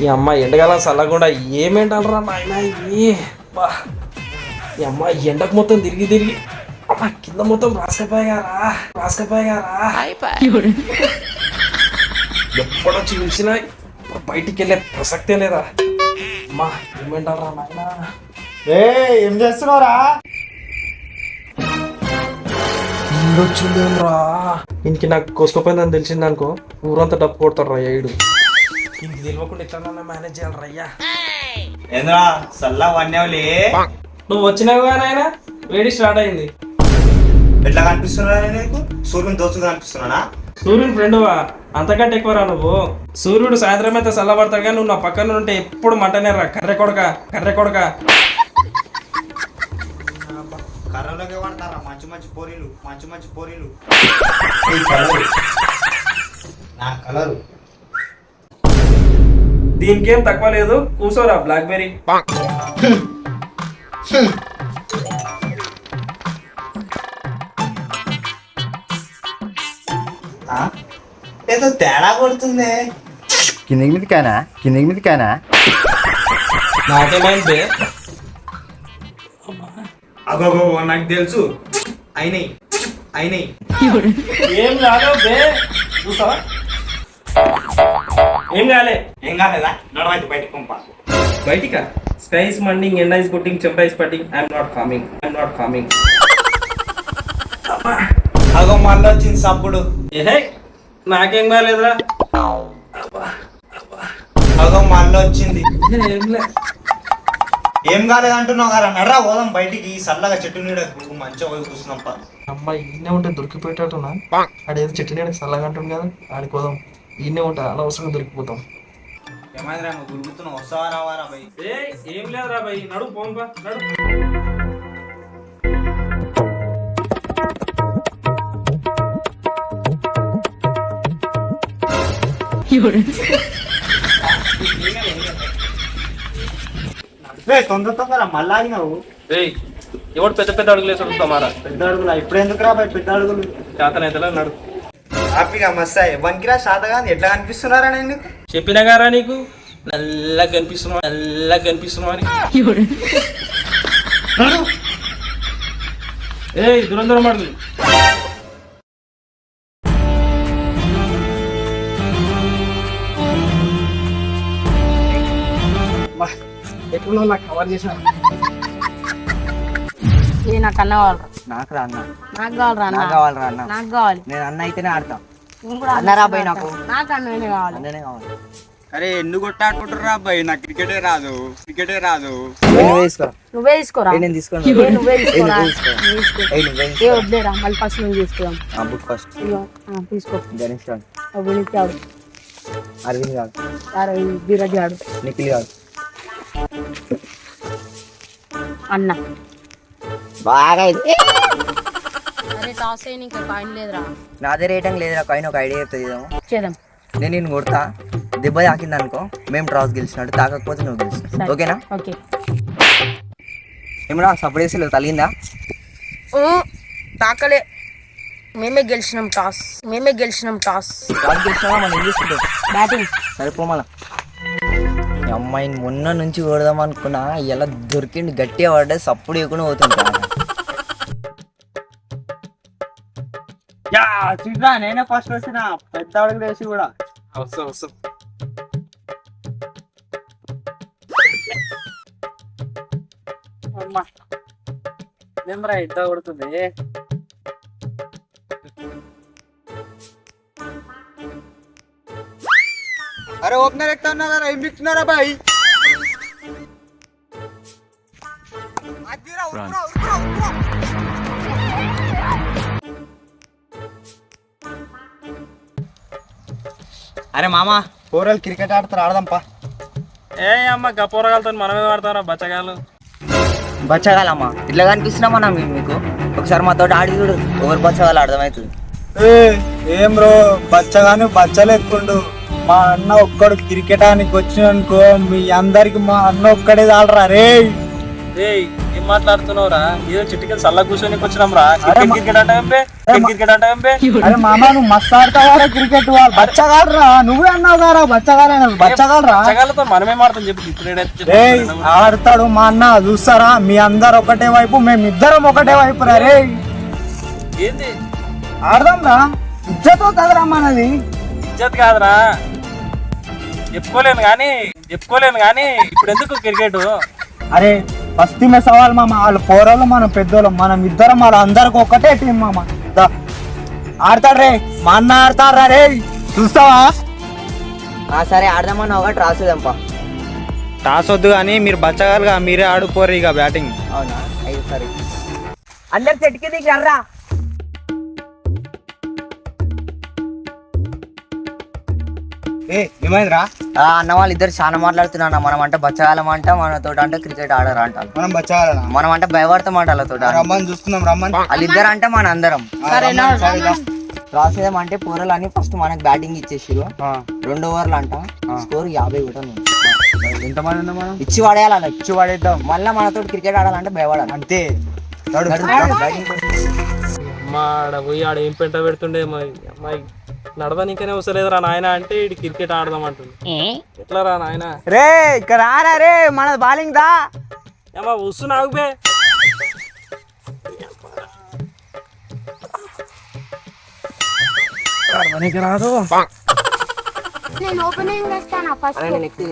ఈ అమ్మాయి ఎండగల చల్లకుండా ఏమేంటారా నాయన ఈ బా. ఈ అమ్మాయి ఎండకు మొత్తం తిరిగి తిరిగి అమ్మ కింద మొత్తం రాసుకపోయారా రాసుకపోయారా ఎప్పుడో చూసినా బయటికి వెళ్ళే ప్రసక్తే లేదా? అమ్మా ఏమేంటారా నాయన? ఏ ఇంక నాకు కోసుకోపోయిందని తెలిసింది అనుకో ఊరంతా డప్పు కొడతాడు రా ఏడు. ఇంక తెలియకుండా మేనేజ్ చేయాలి రయ్యా ఏంద్రా సల్లా వన్యవులే నువ్వు వచ్చినావు కానీ ఆయన వేడి స్టార్ట్ అయింది. ఎట్లా కనిపిస్తున్నా నీకు? సూర్యుని దోస్తుగా కనిపిస్తున్నానా సూర్యుని ఫ్రెండువా? అంతకంటే ఎక్కువ రా నువ్వు. సూర్యుడు సాయంత్రం అయితే చల్లబడతాడు కానీ నువ్వు నా పక్కన ఉంటే ఎప్పుడు మంటనే రా. కర్రె కొడక కర్రె కొడక. కర్రలోకి పడతారా మంచి మంచి పోరీలు మంచి మంచి పోరీలు. నా కలరు. దీనికి ఏం తక్కువ లేదు. కూర్చోరా బ్లాక్ బెర్రీ ఏదో తేడా కొడుతుంది. కిందికి మీదకానా కిందికి మీదకానా నాకేమైంది అగో నాకు తెలుసు. అయినాయి. అయినాయి. ఏం కాదు బే? చూసావా? ఏం కాలే? ఏం కాలేదా? నడవైతే బయటకు పంప. బయటికా? స్కై ఇస్ మండింగ్ ఎండ ఇస్ పుట్టింగ్ చెంప is putting I'm not coming I'm not coming అగో మళ్ళీ వచ్చింది సప్పుడు ఏహే నాకేం కాలేదురా? అగో మళ్ళీ వచ్చింది. ఏం లే. ఏం కాలేదంటున్నావు కదా నడరా పోదాం బయటికి చల్లగా చెట్టు నీడ మంచిగా పోయి కూర్చున్నాం పా. అమ్మాయి ఈయనే ఉంటే దొరికిపోయేటట్టున్నా ఆడేదో చెట్టు నీడకి చల్లగా అంటుంది కదా ఆడికి పోదాం. ఈయనే ఉంటా అనవసరంగా దొరికిపోతాం. ఏమైందిరా గురుగుతున్నావు వస్తావా రావారా బయ్ ఏ ఏం లేదురా భయ్ నడు పోంపా నడు. రే తొందర తొందర మళ్ళీ ఆగినావు. ఏయ్ ఎవడు పెద్ద పెద్ద అడుగులు వేసి మారా? పెద్ద అడుగులు? ఇప్పుడు ఎందుకు రా బయ్ పెద్ద అడుగులు? చేతనైతేలా నడు. హ్యాపీగా మస్తాయి వన్కిరా శాతగా ఎట్లా కనిపిస్తున్నారా నేను చెప్పినా గారా నీకు? నల్లగా కనిపిస్తున్నావు నల్లగా కనిపిస్తున్నావు అని. ఏయ్ దూరం దూరం నాకు కవర్ చేసిన ఇది నాకు అన్న కావాలి నాకు రా అన్న. నాకు కావాలరా అన్న? నాకు కావాలిరా అన్న? నాకు కావాలి. నేను అన్న అయితేనే ఆడతా. అన్న రా నాకు. నాకు అన్ననే కావాలి. అన్ననే కావాలి. అరే ఎందుకు కొట్టాడుకుంటారా అబ్బాయి నాకు క్రికెటే రాదు. క్రికెటే రాదు. నువ్వే నువ్వే తీసుకోరా? ఏ నేను తీసుకోను. నువ్వే తీసుకోరా. వద్దేరా మళ్ళీ ఫస్ట్ నువ్వు తీసుకురాం ఆ బుక్ ఫస్ట్ ఇదిగో, ఆ, తీసుకో. గణేష్ ఆడు అరవింద్ గారు సరే ధీరజ్ ఆడు నిఖిల్ గారు అన్న. బాగా ఇది. అరే టాస్ అయ్యి నీకు కాయిన్ లేదురా. నాదే రేటింగ్ లేదు నాకు అయిన ఒక ఐడియా చెప్తుంది ఇదేమో చేద్దాం. నేను నేను కొడతా. దెబ్బ తాకింది అనుకో మేము టాస్ గెలిచినట్టు తాకకపోతే నువ్వు గెలిచినావు. సరే. ఓకేనా? ఓకే. ఏమన్నా సపోర్ట్ చేసి తలిగిందా తాకలే. మేమే గెలిచినాం టాస్. మేమే గెలిచినాం టాస్. టాస్ గెలిచినా మనం ఏం చేసుకుంటాం బ్యాటింగ్. సరిపో మళ్ళా ఈ అమ్మాయిని మొన్న నుంచి కొడదాం అనుకున్నా ఇలా దొరికింది గట్టిగా పడ్డది సప్పుడు ఇవ్వకుండా పోతుంది యా చూడరా నేనే ఫస్ట్ వచ్చిన పెద్ద అడుగులు వేసి కూడా. వస్తా వస్తా అమ్మా నెంబర్ ఎంత కొడుతుంది. అరే ఓపెనర్ ఎక్కుతా ఉన్నారా ఏం బిక్తున్నారా బాయ్? అరే మామ పోరలు క్రికెట్ ఆడతారు ఆడదాంపా. ఏ అమ్మ గపోరగాలతో మనమే వాడతారా బచ్చగాలు బచ్చగాలమ్మా ఇట్లా కనిపిస్తున్నామా నా మీ- మీకు? ఒకసారి మాతో ఆడి చూడు ఎవరు బచ్చగాలు అర్థమవుతుంది. ఏం బ్రో బచ్చగాని బచ్చలు ఎక్కుండు మా అన్న ఒక్కడు క్రికెట్ ఆనికి వచ్చిననుకో మీ అందరికి మా అన్న ఒక్కడే చాలరా. రే ఏయ్ ఏం మాట్లాడుతున్నావురా? ఏదో చిట్టుకెళ్ళి సల్లా కూర్చొని వచ్చినాం రా క్రికెట్ అంటే క్రికెట్ అంటే అరే మామ నువ్వు మస్తు ఆడతావారా క్రికెట్ వాళ్ళు? బచ్చగాడరా నువ్వే అన్నావు గారా బచ్చగాడే బచ్చగాడరా చగాలతో మనమే మాడతాం చెప్పు ఇప్పుడు ఏయ్ ఆడతాడు మా అన్న చూస్తారా? మీ అందరు ఒకటే వైపు మేమిద్దరం ఒకటే వైపు రా. రే ఏంది? ఆడదాం రా ఇజ్జతో తగరా మనది. ఇజ్జత్ కాదురా. చెప్పుకోలేను కానీ చెప్పుకోలేను కానీ ఇప్పుడు ఎందుకు క్రికెట్? అరే ఫస్ట్ మే సవాల్ మామ. వాళ్ళు పోరాలు మనం పెద్దోళ్ళం. మనం ఇద్దరం వాళ్ళ అందరికి ఒకటే టీం మామ. ఆడతాడు రే మా అన్న ఆడతారా రే. చూస్తావా? ఆ సరే ఆడదామని ఒకటి రాసేదంపా టాస్ వద్దు కానీ మీరు బచ్చగాలుగా మీరే ఆడుకోరు ఇక బ్యాటింగ్. అవునా? అయితే సరే. అందరు చెట్టుకి దిగి ఏ ఏమైందిరా? ఆ అన్న వాళ్ళు ఇద్దరు చాలా మాట్లాడుతున్నా మనం అంటే బచ్చగాలం అంట మనతో అంటే క్రికెట్ ఆడరు అంటారు మనం బచ్చగాలనా మనం అంటే భయపడతాం అంట వాళ్ళతో రమ్మని చూస్తున్నాం రమ్మని. వాళ్ళిద్దరు అంటే మన అందరం. రాసేదాం అంటే పోరలు అని ఫస్ట్ మనకి బ్యాటింగ్ ఇచ్చేసిరు. ఆ, రెండు ఓవర్లు అంట. స్కోర్ యాభై ఉంది. ఎంతమంది ఉన్నాం మనం? ఇచ్చి పడేయాలి అలా ఇచ్చి పడేద్దాం. మళ్ళీ మనతో క్రికెట్ ఆడాలంటే భయపడాలి. అంతే. మా ఆడ పోయి ఆడ ఏం పెంట పెడుతుండే మరి? అమ్మాయి. నడవనికనే వస్తలేదురా నాయన అంటే ఇటు క్రికెట్ ఆడదాం అంటుంది. ఎట్లా రా నాయన? రే ఇక్కడ రారా రే మన బాలింగ్ దా? ఏమా వస్తు నాకు బే. నడవనీకి రాదు నేను ఓపెనింగ్ చేస్తాను ఫస్ట్ అరే నేను ఎక్కువ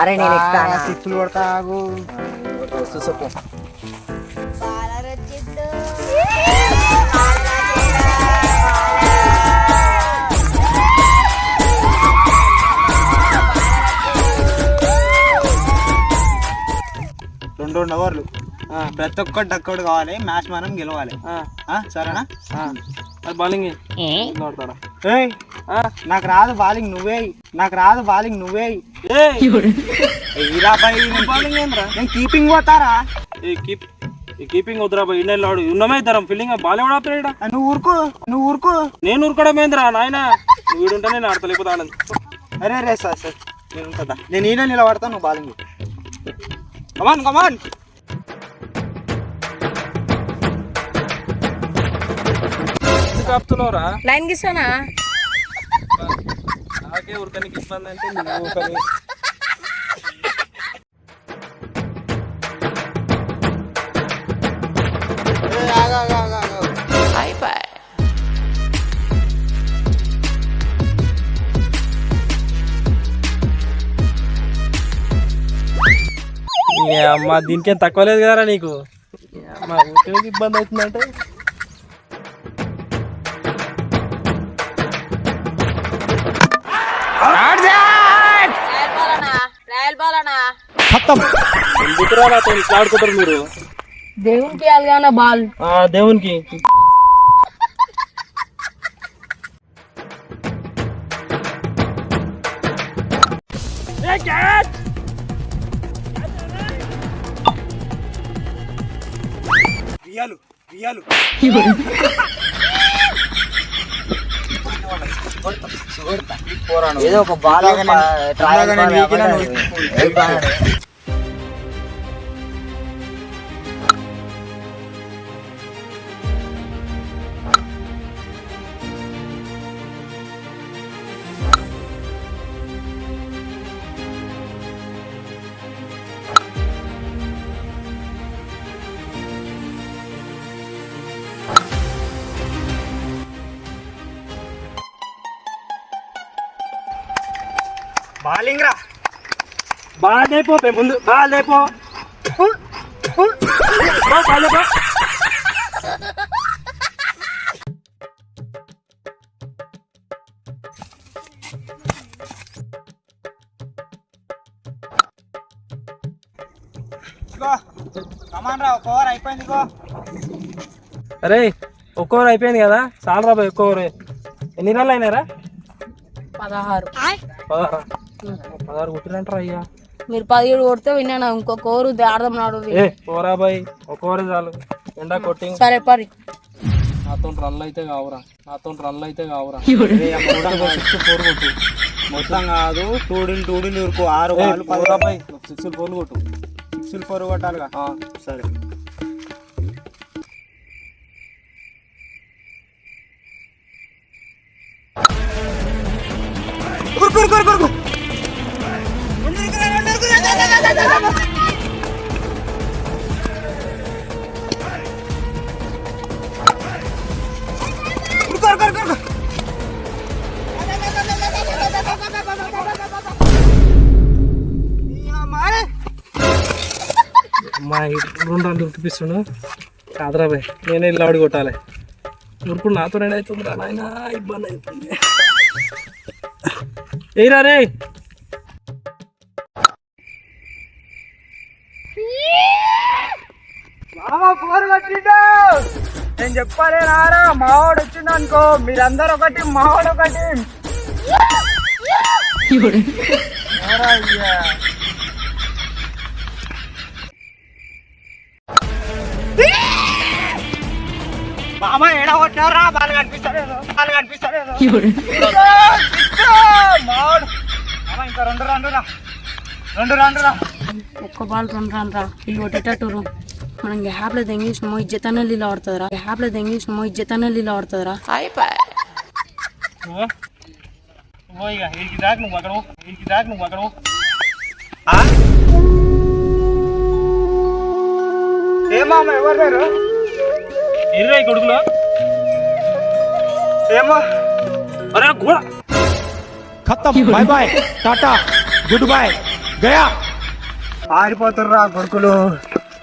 అరే నేను ఎక్కుతానా? సిక్స్లు కొడతా ఆగు. చూసొప్పు. రెండు రెండు ఓవర్లు. ప్రతి ఒక్కటి ఒక్కటి కావాలి మ్యాచ్ మనం గెలవాలి. ఆ, సరేనా? అది బౌలింగ్ నాకు రాదు బాలింగ్ నువ్వే నాకు రాదు బాలింగ్ నువ్వే బౌలింగ్ ఏంద్రా? నేను కీపింగ్ పోతారా? ఈ కీప్ ఈ కీపింగ్ వద్దురా బాయ్ ఇండియన్ ఆడు. ఉన్నమే ఇద్దరం. ఫీల్డింగ్ బాల్ ఎవడు ఆపరేడా నువ్వు ఊరుకో నువ్వు ఊరుకో. నేను ఉరకడం ఏంద్రా నాయన? నువ్వు వీడుంటే నేను ఆడతలేకపోతే అరే రే సార్ సార్ నేను ఉంటుందా నేను ఈయన నిలబడతా నువ్వు బాలింగ్ కమాన్ కమాన్ ఎందుకు ఆపుతున్నావురా? లైన్ గీసానా? నాకే ఉరకనికి ఇబ్బంది అంటే నువ్వు అమ్మ దీనికేం తక్కువ లేదు కదరా నీకు? అమ్మ ఉరకనికి ఇబ్బంది అవుతుందంటే. ఆడుకుంటారు మీరు? దేవునికి అలాగా బాల్. ఆ దేవునికి. రియాలు రియాలు ఏదో ఒక బాల్ ఇందాక నేను వీకినా నువ్వు బాలింగ్ రా బాగా లేపో. పే ముందు అయిపోయింది గో అరే ఒక్క ఓవర్ అయిపోయింది కదా చాలా రాబోయ్ ఒక్క ఓవర్. ఎన్ని రన్లు అయినారా పదహారు. పదహారు? పదహారు అయ్యా? మీరు పదిహేడు కొడితే విన్నాను? ఇంకొక ఓవర్ ఆడదాం నాడు ఏ పోరా బాయ్ ఒక ఓవర్ చాలు. ఎండా కొట్టింగ్. సరే పరి. నాతో రన్లు అయితే కావురా. నాతో రన్లు అయితే కావురా. సిక్స్ ఫోర్ కొట్టు. మొత్తం కాదు టూడిల్ టూడిల్ ఊరుకో ఆరు పోరా బాయ్. సిక్స్ ఫోర్ కొట్టు. సిక్స్ పొరు కొట్టాలిగా. సరే. మా రెండు రెండు ఉరికిపిస్తుండు కాదరా బాయ్ నేనే ఇల్లు ఆడి కొట్టాలి ఉరుకుడు నాతో అవుతుంది రా నాయన ఇబ్బంది అవుతుంది ఏరా రే నేను చెప్పాలి రారా మావాడు వచ్చిండు అనుకో మీరందరూ ఒకటి మావాడు ఒకటి. ఎవరా అయ్యా? మామ ఏడ కొట్టారా బాలు కనిపిస్తలేదు బాలు కనిపిస్తలేదు. మావాడు. మామ ఇంకా రెండు రండురా రెండు రండురా ఒక్క బాల్ రెండు రన్ రా కొట్టేటట్టు మనం గ్యాప్లో దెంగేసినామో ఇజ్జతనే లీల ఆడుతుందిరా గ్యాప్లో దెంగేసినామో ఇజ్జతనే లీల ఆడుతుందిరా ఓ ఇక వీడికి దాకా నువ్వు అక్కడ పో. వీడికి దాకా నువ్వు అక్కడ పో. ఏ మామ ఎవరు లేరు ఎర్రా కొడుకులో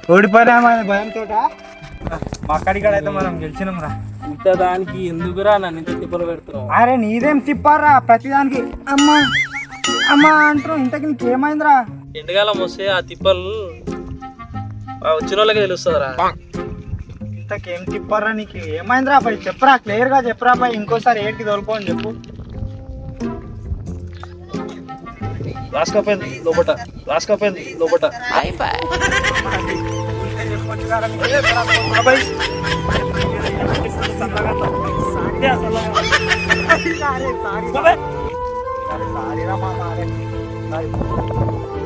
ఓడిపోయినామని భయంతో మా అయితే మనం గెలిచినాం రా ఇంత దానికి ఎందుకురా నన్ను ఇంత తిప్పలు పెడుతున్నావు? అరే నీదేం తిప్పారా ప్రతిదానికి అమ్మా అమ్మా అంటారు ఇంతకి నీకేమైందిరా ఎండకాలం వస్తే ఆ తిప్పలు ఆ వచ్చిన వాళ్ళకి తెలుస్తుందిరా. ఇంతకేం తిప్పారా నీకు? ఏమైందిరా పై చెప్పరా క్లియర్గా చెప్పరా పై ఇంకోసారి ఏటికి తోలుకో అని చెప్పు. రాసుకపోయింది లోపట రాసుకపోయింది లోపట. nagkaraming ganyan. Parang mga bay. Sa mga to. Hindi, sa mga. Tari, tari. Babe! Tari, tari. Tari, tari.